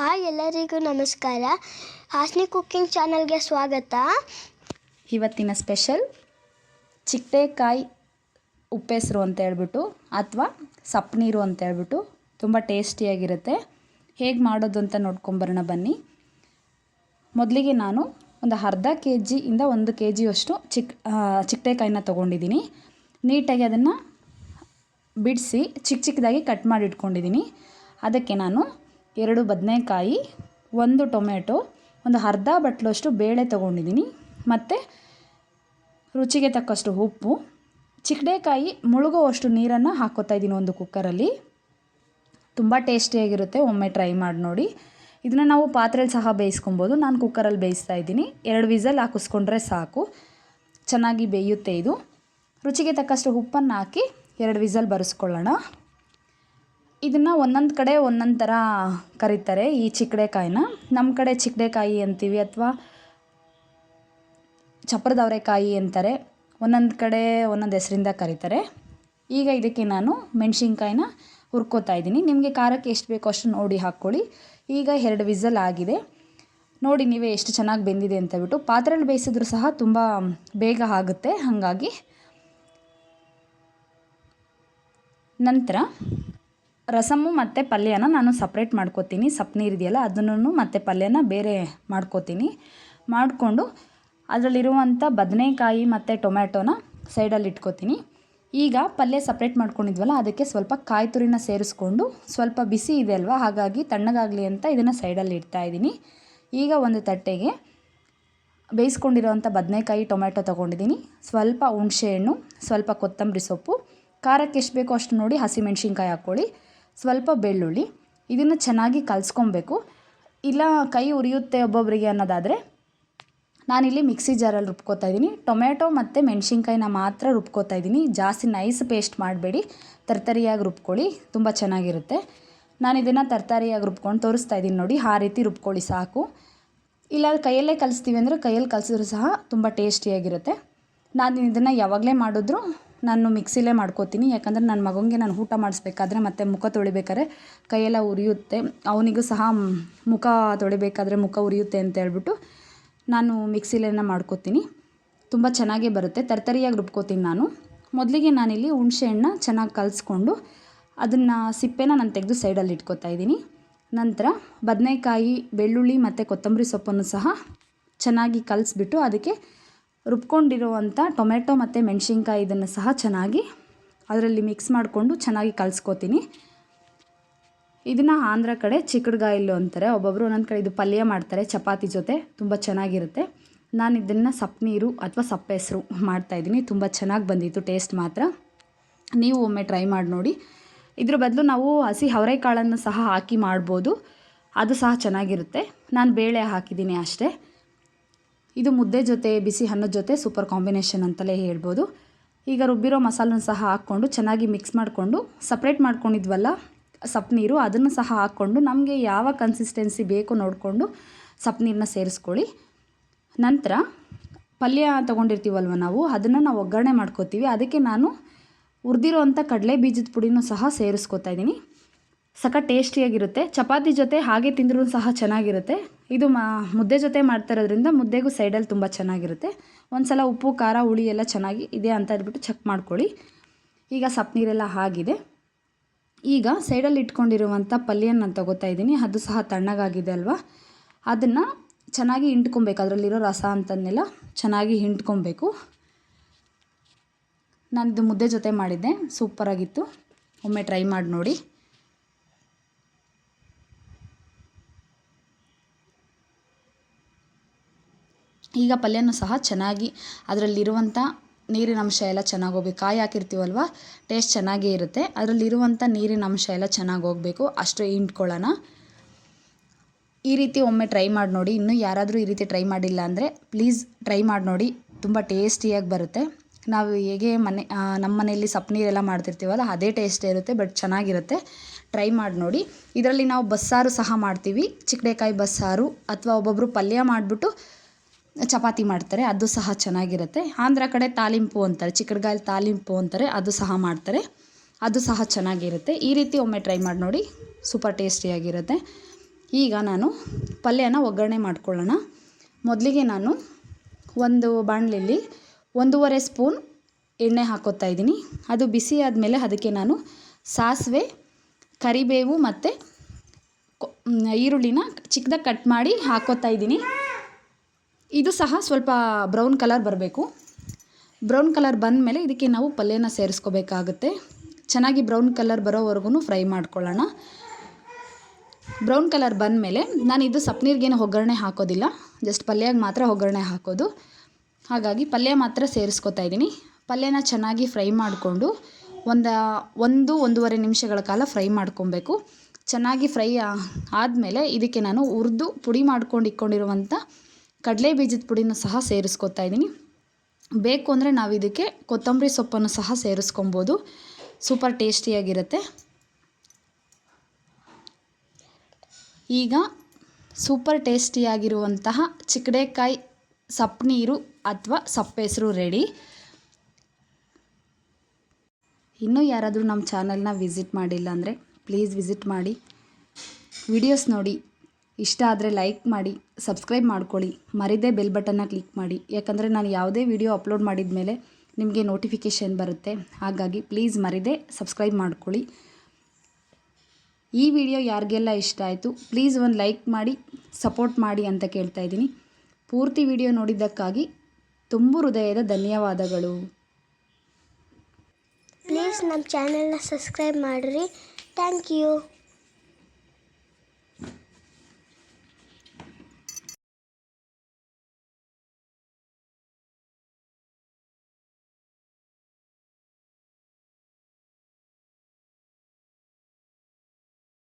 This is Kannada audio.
ಹಾಯ್ ಎಲ್ಲರಿಗೂ ನಮಸ್ಕಾರ. ಹಾಸ್ನಿ ಕುಕ್ಕಿಂಗ್ ಚಾನಲ್ಗೆ ಸ್ವಾಗತ. ಇವತ್ತಿನ ಸ್ಪೆಷಲ್ ಚಿಕ್ಕಡೆಕಾಯಿ ಉಪ್ಪೆಸರು ಅಂತ ಹೇಳ್ಬಿಟ್ಟು ಅಥವಾ ಸಪ್ನೀರು ಅಂತ ಹೇಳ್ಬಿಟ್ಟು ತುಂಬ ಟೇಸ್ಟಿಯಾಗಿರುತ್ತೆ. ಹೇಗೆ ಮಾಡೋದು ಅಂತ ನೋಡ್ಕೊಂಬರೋಣ ಬನ್ನಿ. ಮೊದಲಿಗೆ ನಾನು ಒಂದು ಅರ್ಧ ಕೆ ಜಿಯಿಂದ ಒಂದು ಕೆ ಜಿಯಷ್ಟು ಚಿಕ್ ಚಿಕ್ಕಡೆಕಾಯಿನ ತೊಗೊಂಡಿದ್ದೀನಿ. ನೀಟಾಗಿ ಅದನ್ನು ಬಿಡಿಸಿ ಚಿಕ್ಕ ಚಿಕ್ಕದಾಗಿ ಕಟ್ ಮಾಡಿ ಇಟ್ಕೊಂಡಿದ್ದೀನಿ. ಅದಕ್ಕೆ ನಾನು ಎರಡು ಬದನೆಕಾಯಿ, ಒಂದು ಟೊಮೆಟೊ, ಒಂದು ಅರ್ಧ ಬಟ್ಲಷ್ಟು ಬೇಳೆ ತೊಗೊಂಡಿದ್ದೀನಿ. ಮತ್ತು ರುಚಿಗೆ ತಕ್ಕಷ್ಟು ಉಪ್ಪು ಚಿಕ್ಕಡೆಕಾಯಿ ಮುಳುಗುವಷ್ಟು ನೀರನ್ನು ಹಾಕ್ಕೋತಾ ಇದ್ದೀನಿ ಒಂದು ಕುಕ್ಕರಲ್ಲಿ. ತುಂಬ ಟೇಸ್ಟಿಯಾಗಿರುತ್ತೆ, ಒಮ್ಮೆ ಟ್ರೈ ಮಾಡಿ ನೋಡಿ. ಇದನ್ನು ನಾವು ಪಾತ್ರೆಯಲ್ಲಿ ಸಹ ಬೇಯಿಸ್ಕೊಬೋದು, ನಾನು ಕುಕ್ಕರಲ್ಲಿ ಬೇಯಿಸ್ತಾ ಇದ್ದೀನಿ. ಎರಡು ವಿಸಲ್ ಹಾಕಿಸ್ಕೊಂಡ್ರೆ ಸಾಕು. ಚೆನ್ನಾಗಿ ಬೇಯುತ್ತೆ ಇದು. ರುಚಿಗೆ ತಕ್ಕಷ್ಟು ಉಪ್ಪನ್ನು ಹಾಕಿ ಎರಡು ವಿಸಲ್ ಬರೆಸ್ಕೊಳ್ಳೋಣ. ಇದನ್ನು ಒಂದೊಂದು ಕಡೆ ಒಂದೊಂದು ಥರ ಕರೀತಾರೆ ಈ ಚಿಕ್ಕಡೆಕಾಯಿನ ನಮ್ಮ ಕಡೆ ಚಿಕ್ಕಡೆಕಾಯಿ ಅಂತೀವಿ ಅಥವಾ ಚಪ್ರದವರೆಕಾಯಿ ಅಂತಾರೆ. ಒಂದೊಂದು ಕಡೆ ಒಂದೊಂದು ಹೆಸರಿಂದ ಕರೀತಾರೆ. ಈಗ ಇದಕ್ಕೆ ನಾನು ಮೆಣಸಿನ್ಕಾಯಿನ ಹುರ್ಕೋತಾ ಇದ್ದೀನಿ. ನಿಮಗೆ ಖಾರಕ್ಕೆ ಎಷ್ಟು ಬೇಕೋ ಅಷ್ಟು ನೋಡಿ ಹಾಕ್ಕೊಳ್ಳಿ. ಈಗ ಎರಡು ವಿಸಲ್ ಆಗಿದೆ. ನೋಡಿ ನೀವೇ ಎಷ್ಟು ಚೆನ್ನಾಗಿ ಬೆಂದಿದೆ ಅಂತ ಬಿಟ್ಟು ಪಾತ್ರೆಯಲ್ಲಿ ಬೇಯಿಸಿದ್ರು ಸಹ ತುಂಬ ಬೇಗ ಆಗುತ್ತೆ. ಹಾಗಾಗಿ ನಂತರ ರಸಮ್ಮು ಮತ್ತು ಪಲ್ಯನ ನಾನು ಸಪ್ರೇಟ್ ಮಾಡ್ಕೋತೀನಿ. ಸಪ್ ಇದೆಯಲ್ಲ ಅದನ್ನು ಮತ್ತು ಪಲ್ಯನ ಬೇರೆ ಮಾಡ್ಕೋತೀನಿ. ಮಾಡಿಕೊಂಡು ಅದರಲ್ಲಿರುವಂಥ ಬದನೆಕಾಯಿ ಮತ್ತು ಟೊಮ್ಯಾಟೋನ ಸೈಡಲ್ಲಿ ಇಟ್ಕೋತೀನಿ. ಈಗ ಪಲ್ಯ ಸಪ್ರೇಟ್ ಮಾಡ್ಕೊಂಡಿದ್ವಲ್ಲ, ಅದಕ್ಕೆ ಸ್ವಲ್ಪ ಕಾಯಿ ತುರಿನ ಸೇರಿಸ್ಕೊಂಡು ಸ್ವಲ್ಪ ಬಿಸಿ ಇದೆ ಅಲ್ವಾ, ಹಾಗಾಗಿ ತಣ್ಣಗಾಗಲಿ ಅಂತ ಇದನ್ನು ಸೈಡಲ್ಲಿ ಇಡ್ತಾ ಇದ್ದೀನಿ. ಈಗ ಒಂದು ತಟ್ಟೆಗೆ ಬೇಯಿಸ್ಕೊಂಡಿರೋವಂಥ ಬದನೆಕಾಯಿ, ಟೊಮ್ಯಾಟೊ ತೊಗೊಂಡಿದ್ದೀನಿ. ಸ್ವಲ್ಪ ಹುಣಸೆಹಣ್ಣು ಸ್ವಲ್ಪ ಕೊತ್ತಂಬರಿ ಸೊಪ್ಪು. ಖಾರಕ್ಕೆ ಎಷ್ಟು ಬೇಕೋ ಅಷ್ಟು ನೋಡಿ ಹಸಿಮೆಣ್ಸಿನ್ಕಾಯಿ ಹಾಕ್ಕೊಳ್ಳಿ. ಸ್ವಲ್ಪ ಬೆಳ್ಳುಳ್ಳಿ, ಇದನ್ನು ಚೆನ್ನಾಗಿ ಕಲಿಸ್ಕೊಬೇಕು. ಇಲ್ಲ ಕೈ ಉರಿಯುತ್ತೆ ಒಬ್ಬೊಬ್ಬರಿಗೆ ಅನ್ನೋದಾದರೆ, ನಾನಿಲ್ಲಿ ಮಿಕ್ಸಿ ಜಾರಲ್ಲಿ ರುಬ್ಕೋತಾ ಇದ್ದೀನಿ. ಟೊಮೆಟೊ ಮತ್ತು ಮೆಣಸಿನ್ಕಾಯಿನ ಮಾತ್ರ ರುಬ್ಕೋತಾ ಇದ್ದೀನಿ. ಜಾಸ್ತಿ ನೈಸ್ ಪೇಸ್ಟ್ ಮಾಡಬೇಡಿ. ತರ್ತರಿಯಾಗಿ ರುಬ್ಕೊಳ್ಳಿ, ತುಂಬ ಚೆನ್ನಾಗಿರುತ್ತೆ. ನಾನು ಇದನ್ನು ತರ್ತರಿಯಾಗಿ ರುಬ್ಕೊಂಡು ತೋರಿಸ್ತಾ ಇದ್ದೀನಿ ನೋಡಿ, ಆ ರೀತಿ ರುಬ್ಕೊಳ್ಳಿ ಸಾಕು. ಇಲ್ಲ ಕೈಯಲ್ಲೇ ಕಲಿಸ್ತೀವಿ ಅಂದರೆ ಕೈಯಲ್ಲಿ ಕಲಿಸಿದ್ರು ಸಹ ತುಂಬ ಟೇಸ್ಟಿಯಾಗಿರುತ್ತೆ. ನಾನು ಇದನ್ನು ಯಾವಾಗಲೇ ಮಾಡಿದ್ರು ನಾನು ಮಿಕ್ಸಿಲೇ ಮಾಡ್ಕೋತೀನಿ. ಯಾಕಂದರೆ ನನ್ನ ಮಗನಿಗೆ ನಾನು ಊಟ ಮಾಡಿಸ್ಬೇಕಾದ್ರೆ ಮತ್ತು ಮುಖ ತೊಳಿಬೇಕಾದ್ರೆ ಕೈಯೆಲ್ಲ ಉರಿಯುತ್ತೆ. ಅವನಿಗೂ ಸಹ ಮುಖ ತೊಳಿಬೇಕಾದ್ರೆ ಮುಖ ಉರಿಯುತ್ತೆ ಅಂತ ಹೇಳ್ಬಿಟ್ಟು ನಾನು ಮಿಕ್ಸಿಲೇನ ಮಾಡ್ಕೋತೀನಿ. ತುಂಬ ಚೆನ್ನಾಗೇ ಬರುತ್ತೆ. ತರ್ತರಿಯಾಗಿ ರುಬ್ಕೋತೀನಿ ನಾನು. ಮೊದಲಿಗೆ ನಾನಿಲ್ಲಿ ಹುಣಸೆ ಹಣ್ಣ ಚೆನ್ನಾಗಿ ಕಲಿಸ್ಕೊಂಡು ಅದನ್ನು ಸಿಪ್ಪೆನ ನಾನು ತೆಗೆದು ಸೈಡಲ್ಲಿ ಇಟ್ಕೋತಾ ಇದ್ದೀನಿ. ನಂತರ ಬದನೆಕಾಯಿ, ಬೆಳ್ಳುಳ್ಳಿ ಮತ್ತು ಕೊತ್ತಂಬರಿ ಸೊಪ್ಪನ್ನು ಸಹ ಚೆನ್ನಾಗಿ ಕಲಿಸ್ಬಿಟ್ಟು ಅದಕ್ಕೆ ರುಬ್ಕೊಂಡಿರುವಂಥ ಟೊಮೆಟೊ ಮತ್ತು ಮೆಣಸಿನ್ಕಾಯಿ ಇದನ್ನು ಸಹ ಚೆನ್ನಾಗಿ ಅದರಲ್ಲಿ ಮಿಕ್ಸ್ ಮಾಡಿಕೊಂಡು ಚೆನ್ನಾಗಿ ಕಲಿಸ್ಕೋತೀನಿ. ಇದನ್ನು ಆಂಧ್ರ ಕಡೆ ಚಿಕ್ಕಡ್ಗಾಯಿಲು ಅಂತಾರೆ. ಒಬ್ಬೊಬ್ಬರು ಒಂದೊಂದು ಕಡೆ ಇದು ಪಲ್ಯ ಮಾಡ್ತಾರೆ. ಚಪಾತಿ ಜೊತೆ ತುಂಬ ಚೆನ್ನಾಗಿರುತ್ತೆ. ನಾನು ಇದನ್ನು ಸಪ್ಪನೀರು ಅಥವಾ ಸಪ್ಪೆಸರು ಮಾಡ್ತಾಯಿದ್ದೀನಿ ತುಂಬ ಚೆನ್ನಾಗಿ ಬಂದಿತ್ತು, ಟೇಸ್ಟ್ ಮಾತ್ರ. ನೀವು ಒಮ್ಮೆ ಟ್ರೈ ಮಾಡಿ ನೋಡಿ. ಇದ್ರ ಬದಲು ನಾವು ಹಸಿ ಅವರೆಕಾಳನ್ನು ಸಹ ಹಾಕಿ ಮಾಡ್ಬೋದು. ಅದು ಸಹ ಚೆನ್ನಾಗಿರುತ್ತೆ. ನಾನು ಬೇಳೆ ಹಾಕಿದ್ದೀನಿ ಅಷ್ಟೇ. ಇದು ಮುದ್ದೆ ಜೊತೆ, ಬಿಸಿ ಅನ್ನದ ಜೊತೆ ಸೂಪರ್ ಕಾಂಬಿನೇಷನ್ ಅಂತಲೇ ಹೇಳ್ಬೋದು. ಈಗ ರುಬ್ಬಿರೋ ಮಸಾಲನ್ನು ಸಹ ಹಾಕ್ಕೊಂಡು ಚೆನ್ನಾಗಿ ಮಿಕ್ಸ್ ಮಾಡಿಕೊಂಡು ಸಪ್ರೇಟ್ ಮಾಡ್ಕೊಂಡಿದ್ವಲ್ಲ ಸಪ್ ನೀರು, ಅದನ್ನು ಸಹ ಹಾಕ್ಕೊಂಡು ನಮಗೆ ಯಾವ ಕನ್ಸಿಸ್ಟೆನ್ಸಿ ಬೇಕು ನೋಡಿಕೊಂಡು ಸಪ್ ನೀರನ್ನ ಸೇರಿಸ್ಕೊಳ್ಳಿ. ನಂತರ ಪಲ್ಯ ತೊಗೊಂಡಿರ್ತೀವಲ್ವ ನಾವು, ಅದನ್ನು ನಾವು ಒಗ್ಗರಣೆ ಮಾಡ್ಕೋತೀವಿ. ಅದಕ್ಕೆ ನಾನು ಹುರಿದಿರೋವಂಥ ಕಡಲೆ ಬೀಜದ ಪುಡಿನೂ ಸಹ ಸೇರಿಸ್ಕೊತಾ ಇದ್ದೀನಿ. ಸಖ ಟೇಸ್ಟಿಯಾಗಿರುತ್ತೆ. ಚಪಾತಿ ಜೊತೆ ಹಾಗೆ ತಿಂದರೂ ಸಹ ಚೆನ್ನಾಗಿರುತ್ತೆ. ಇದು ಮಾ, ಮುದ್ದೆ ಜೊತೆ ಮಾಡ್ತಾ ಇರೋದ್ರಿಂದ ಮುದ್ದೆಗೂ ಸೈಡಲ್ಲಿ ತುಂಬ ಚೆನ್ನಾಗಿರುತ್ತೆ. ಒಂದು ಸಲ ಉಪ್ಪು, ಖಾರ, ಹುಳಿ ಎಲ್ಲ ಚೆನ್ನಾಗಿ ಇದೆ ಅಂತ ಹೇಳ್ಬಿಟ್ಟು ಚೆಕ್ ಮಾಡ್ಕೊಳ್ಳಿ. ಈಗ ಸಪ್ ನೀರೆಲ್ಲ ಆಗಿದೆ. ಈಗ ಸೈಡಲ್ಲಿ ಇಟ್ಕೊಂಡಿರುವಂಥ ಪಲ್ಯ ನಾನು ತಗೋತಾ ಇದ್ದೀನಿ. ಅದು ಸಹ ತಣ್ಣಗಾಗಿದೆ ಅಲ್ವಾ? ಅದನ್ನು ಚೆನ್ನಾಗಿ ಹಿಂಟ್ಕೊಬೇಕು. ಅದರಲ್ಲಿರೋ ರಸ ಅಂತನ್ನೆಲ್ಲ ಚೆನ್ನಾಗಿ ಹಿಂಟ್ಕೊಬೇಕು. ನಾನಿದು ಮುದ್ದೆ ಜೊತೆ ಮಾಡಿದ್ದೆ. ಸೂಪರಾಗಿತ್ತು. ಒಮ್ಮೆ ಟ್ರೈ ಮಾಡಿ ನೋಡಿ. ಈಗ ಪಲ್ಯನೂ ಸಹ ಚೆನ್ನಾಗಿ ಅದರಲ್ಲಿರುವಂಥ ನೀರಿನ ಅಂಶ ಎಲ್ಲ ಚೆನ್ನಾಗಿ ಹೋಗ್ಬೇಕು. ಕಾಯಿ ಹಾಕಿರ್ತೀವಲ್ವ? ಟೇಸ್ಟ್ ಚೆನ್ನಾಗೇ ಇರುತ್ತೆ. ಅದರಲ್ಲಿರುವಂಥ ನೀರಿನ ಅಂಶ ಎಲ್ಲ ಚೆನ್ನಾಗಿ ಹೋಗಬೇಕು. ಅಷ್ಟು ಹಿಂಡ್ಕೊಳ್ಳೋಣ. ಈ ರೀತಿ ಒಮ್ಮೆ ಟ್ರೈ ಮಾಡಿ ನೋಡಿ. ಇನ್ನೂ ಯಾರಾದರೂ ಈ ರೀತಿ ಟ್ರೈ ಮಾಡಿಲ್ಲ ಅಂದರೆ ಪ್ಲೀಸ್ ಟ್ರೈ ಮಾಡಿ ನೋಡಿ. ತುಂಬ ಟೇಸ್ಟಿಯಾಗಿ ಬರುತ್ತೆ. ನಾವು ಹೇಗೆ ಮನೆ ನಮ್ಮ ಮನೆಯಲ್ಲಿ ಸಪ್ ನೀರೆಲ್ಲ ಮಾಡ್ತಿರ್ತೀವಲ್ಲ, ಅದೇ ಟೇಸ್ಟ್ ಇರುತ್ತೆ ಬಟ್ ಚೆನ್ನಾಗಿರುತ್ತೆ. ಟ್ರೈ ಮಾಡಿ ನೋಡಿ. ಇದರಲ್ಲಿ ನಾವು ಬಸ್ಸಾರು ಸಹ ಮಾಡ್ತೀವಿ. ಚಿಕ್ಕಡೆಕಾಯಿ ಬಸ್ಸಾರು ಅಥವಾ ಒಬ್ಬೊಬ್ಬರು ಪಲ್ಯ ಮಾಡಿಬಿಟ್ಟು ಚಪಾತಿ ಮಾಡ್ತಾರೆ, ಅದು ಸಹ ಚೆನ್ನಾಗಿರುತ್ತೆ. ಆಂಧ್ರ ಕಡೆ ತಾಲಿಂಪು ಅಂತಾರೆ ಚಿಕ್ಕಡ್ಗಾಯಲ್ಲಿ ತಾಲಿಂಪು ಅಂತಾರೆ, ಅದು ಸಹ ಮಾಡ್ತಾರೆ. ಅದು ಸಹ ಚೆನ್ನಾಗಿರುತ್ತೆ. ಈ ರೀತಿ ಒಮ್ಮೆ ಟ್ರೈ ಮಾಡಿ ನೋಡಿ, ಸೂಪರ್ ಟೇಸ್ಟಿಯಾಗಿರುತ್ತೆ. ಈಗ ನಾನು ಪಲ್ಯನ ಒಗ್ಗರಣೆ ಮಾಡ್ಕೊಳ್ಳೋಣ. ಮೊದಲಿಗೆ ನಾನು ಒಂದು ಬಾಣಲೆಯಲ್ಲಿ ಒಂದೂವರೆ ಸ್ಪೂನ್ ಎಣ್ಣೆ ಹಾಕೋತಾ ಇದ್ದೀನಿ. ಅದು ಬಿಸಿ ಆದಮೇಲೆ ಅದಕ್ಕೆ ನಾನು ಸಾಸಿವೆ, ಕರಿಬೇವು ಮತ್ತು ಈರುಳ್ಳಿನ ಚಿಕ್ಕದಾಗಿ ಕಟ್ ಮಾಡಿ ಹಾಕೋತಾ ಇದ್ದೀನಿ. ಇದು ಸಹ ಸ್ವಲ್ಪ ಬ್ರೌನ್ ಕಲರ್ ಬರಬೇಕು. ಬ್ರೌನ್ ಕಲರ್ ಬಂದಮೇಲೆ ಇದಕ್ಕೆ ನಾವು ಪಲ್ಯನ ಸೇರಿಸ್ಕೋಬೇಕಾಗುತ್ತೆ. ಚೆನ್ನಾಗಿ ಬ್ರೌನ್ ಕಲರ್ ಬರೋವರೆಗೂ ಫ್ರೈ ಮಾಡ್ಕೊಳ್ಳೋಣ. ಬ್ರೌನ್ ಕಲರ್ ಬಂದಮೇಲೆ ನಾನು ಇದು ಸಪ್ನೀರ್ಗೇನು ಒಗ್ಗರಣೆ ಹಾಕೋದಿಲ್ಲ. ಜಸ್ಟ್ ಪಲ್ಯಗೆ ಮಾತ್ರ ಒಗ್ಗರಣೆ ಹಾಕೋದು. ಹಾಗಾಗಿ ಪಲ್ಯ ಮಾತ್ರ ಸೇರಿಸ್ಕೊತಾ ಇದ್ದೀನಿ. ಪಲ್ಯನ ಚೆನ್ನಾಗಿ ಫ್ರೈ ಮಾಡಿಕೊಂಡು ಒಂದು ಒಂದು, ಒಂದೂವರೆ ನಿಮಿಷಗಳ ಕಾಲ ಫ್ರೈ ಮಾಡ್ಕೊಬೇಕು. ಚೆನ್ನಾಗಿ ಫ್ರೈ ಆದಮೇಲೆ ಇದಕ್ಕೆ ನಾನು ಹುರಿದು ಪುಡಿ ಮಾಡ್ಕೊಂಡು ಇಟ್ಕೊಂಡಿರುವಂಥ ಕಡಲೆ ಬೀಜದ ಪುಡಿನ ಸಹ ಸೇರಿಸ್ಕೊತಾ ಇದ್ದೀನಿ. ಬೇಕು ಅಂದರೆ ನಾವು ಇದಕ್ಕೆ ಕೊತ್ತಂಬರಿ ಸೊಪ್ಪನ್ನು ಸಹ ಸೇರಿಸ್ಕೊಬೋದು. ಸೂಪರ್ ಟೇಸ್ಟಿಯಾಗಿರುತ್ತೆ. ಈಗ ಸೂಪರ್ ಟೇಸ್ಟಿಯಾಗಿರುವಂತಹ ಚಿಕ್ಕಡೆಕಾಯಿ ಸಪ್ಪನೀರು ಅಥವಾ ಸಪ್ಪೆಸರು ರೆಡಿ. ಇನ್ನೂ ಯಾರಾದರೂ ನಮ್ಮ ಚಾನಲ್ನ ವಿಸಿಟ್ ಮಾಡಿಲ್ಲ ಅಂದರೆ ಪ್ಲೀಸ್ ವಿಸಿಟ್ ಮಾಡಿ. ವಿಡಿಯೋಸ್ ನೋಡಿ. ಇಷ್ಟ ಆದರೆ ಲೈಕ್ ಮಾಡಿ ಸಬ್ಸ್ಕ್ರೈಬ್ ಮಾಡ್ಕೊಳ್ಳಿ. ಮರಿದೇ ಬೆಲ್ ಬಟನ್ನ ಕ್ಲಿಕ್ ಮಾಡಿ. ಯಾಕಂದರೆ ನಾನು ಯಾವುದೇ ವಿಡಿಯೋ ಅಪ್ಲೋಡ್ ಮಾಡಿದ ಮೇಲೆ ನಿಮಗೆ ನೋಟಿಫಿಕೇಷನ್ ಬರುತ್ತೆ. ಹಾಗಾಗಿ ಪ್ಲೀಸ್ ಮರಿದೇ ಸಬ್ಸ್ಕ್ರೈಬ್ ಮಾಡ್ಕೊಳ್ಳಿ. ಈ ವಿಡಿಯೋ ಯಾರಿಗೆಲ್ಲ ಇಷ್ಟ ಆಯಿತು ಪ್ಲೀಸ್ ಒಂದು ಲೈಕ್ ಮಾಡಿ ಸಪೋರ್ಟ್ ಮಾಡಿ ಅಂತ ಕೇಳ್ತಾ ಇದ್ದೀನಿ. ಪೂರ್ತಿ ವಿಡಿಯೋ ನೋಡಿದ್ದಕ್ಕಾಗಿ ತುಂಬ ಹೃದಯದ ಧನ್ಯವಾದಗಳು. ಪ್ಲೀಸ್ ನಮ್ಮ ಚಾನೆಲ್ನ ಸಬ್ಸ್ಕ್ರೈಬ್ ಮಾಡಿರಿ. Thank you